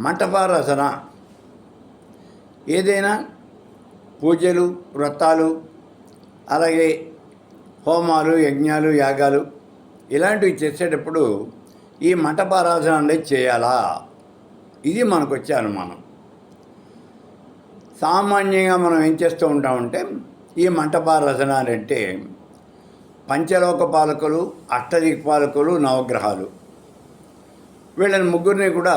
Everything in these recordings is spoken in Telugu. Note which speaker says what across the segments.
Speaker 1: మంటపారాధన. ఏదైనా పూజలు వ్రతాలు అలాగే హోమాలు యజ్ఞాలు యాగాలు ఇలాంటివి చేసేటప్పుడు ఈ మంటపారాధన అనేది చేయాలా? ఇది మనకు వచ్చే అనుమానం. సామాన్యంగా మనం ఏం చేస్తూ ఉంటామంటే ఈ మంటపారాధన అంటే పంచలోక పాలకులు అష్టదిక్పాలకులు నవగ్రహాలు. వీళ్ళని ముగ్గురిని కూడా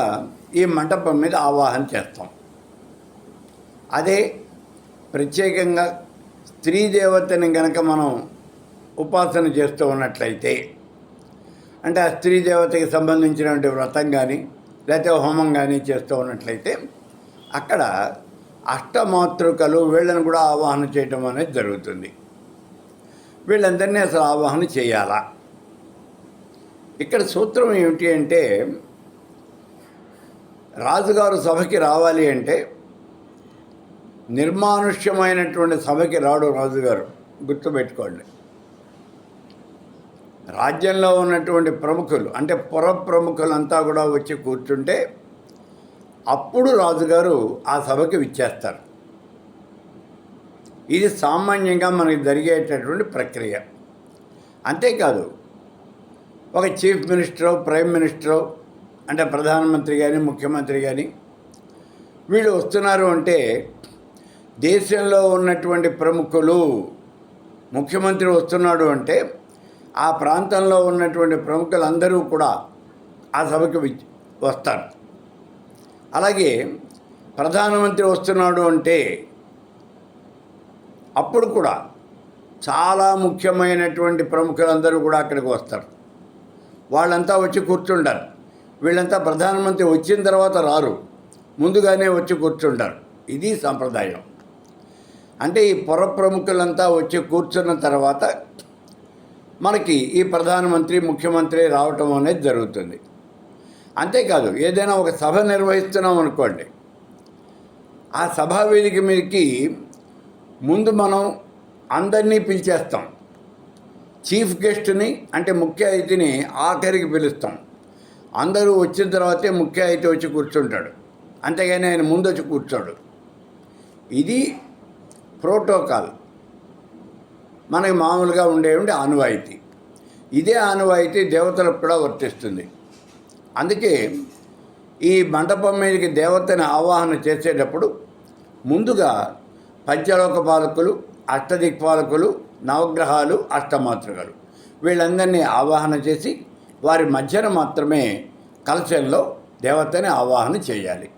Speaker 1: ఈ మంటపం మీద ఆవాహన చేస్తాం. అదే ప్రత్యేకంగా స్త్రీ దేవతని గనక మనం ఉపాసన చేస్తూ ఉన్నట్లయితే అంటే ఆ స్త్రీ దేవతకి సంబంధించినటువంటి వ్రతం కానీ లేకపోతే హోమం కానీ చేస్తూ ఉన్నట్లయితే అక్కడ అష్టమాతృకలు వీళ్ళని కూడా ఆవాహన చేయటం అనేది జరుగుతుంది. వీళ్ళందరినీ అసలు ఆవాహన చేయాలా? ఇక్కడ సూత్రం ఏమిటి అంటే రాజుగారు సభకి రావాలి అంటే నిర్మానుష్యమైనటువంటి సభకి రాడు రాజుగారు. గుర్తుపెట్టుకోండి. రాజ్యంలో ఉన్నటువంటి ప్రముఖులు అంటే పుర ప్రముఖులంతా కూడా వచ్చి కూర్చుంటే అప్పుడు రాజుగారు ఆ సభకి విచ్చేస్తారు. ఇది సామాన్యంగా మనకి జరిగేటటువంటి ప్రక్రియ. అంతేకాదు ఒక చీఫ్ మినిస్టరో ప్రైమ్ మినిస్టరో అంటే ప్రధానమంత్రి కానీ ముఖ్యమంత్రి కానీ వీళ్ళు వస్తున్నారు అంటే దేశంలో ఉన్నటువంటి ప్రముఖులు ముఖ్యమంత్రి వస్తున్నాడు అంటే ఆ ప్రాంతంలో ఉన్నటువంటి ప్రముఖులందరూ కూడా ఆ సభకు వస్తారు. అలాగే ప్రధానమంత్రి వస్తున్నాడు అంటే అప్పుడు కూడా చాలా ముఖ్యమైనటువంటి ప్రముఖులందరూ కూడా అక్కడికి వస్తారు. వాళ్ళంతా వచ్చి కూర్చుంటారు. వీళ్ళంతా ప్రధానమంత్రి వచ్చిన తర్వాత రారు. ముందుగానే వచ్చి కూర్చుంటారు. ఇది సాంప్రదాయం. అంటే ఈ పొర ప్రముఖులంతా వచ్చి కూర్చున్న తర్వాత మనకి ఈ ప్రధానమంత్రి ముఖ్యమంత్రి రావటం అనేది జరుగుతుంది. అంతేకాదు ఏదైనా ఒక సభ నిర్వహిస్తున్నాం అనుకోండి. ఆ సభా వేదిక మీదకి ముందు మనం అందరినీ పిలిచేస్తాం. చీఫ్ గెస్ట్ని అంటే ముఖ్య అతిథిని ఆఖరికి పిలుస్తాం. అందరూ వచ్చిన తర్వాతే ముఖ్య అయితే వచ్చి కూర్చుంటాడు. అంతేగాని ఆయన ముందు వచ్చి కూర్చోడు. ఇది ప్రోటోకాల్. మనకి మామూలుగా ఉండేవి ఆనవాయితీ. ఇదే ఆనవాయితీ దేవతలకు కూడా వర్తిస్తుంది. అందుకే ఈ మండపం మీదకి దేవతని ఆవాహన చేసేటప్పుడు ముందుగా పంచలోక పాలకులు అష్టదిక్పాలకులు నవగ్రహాలు అష్టమాతృకలు వీళ్ళందరినీ ఆవాహన చేసి వారి మధ్యన మాత్రమే కలశంలో దేవతని ఆవాహన చేయాలి.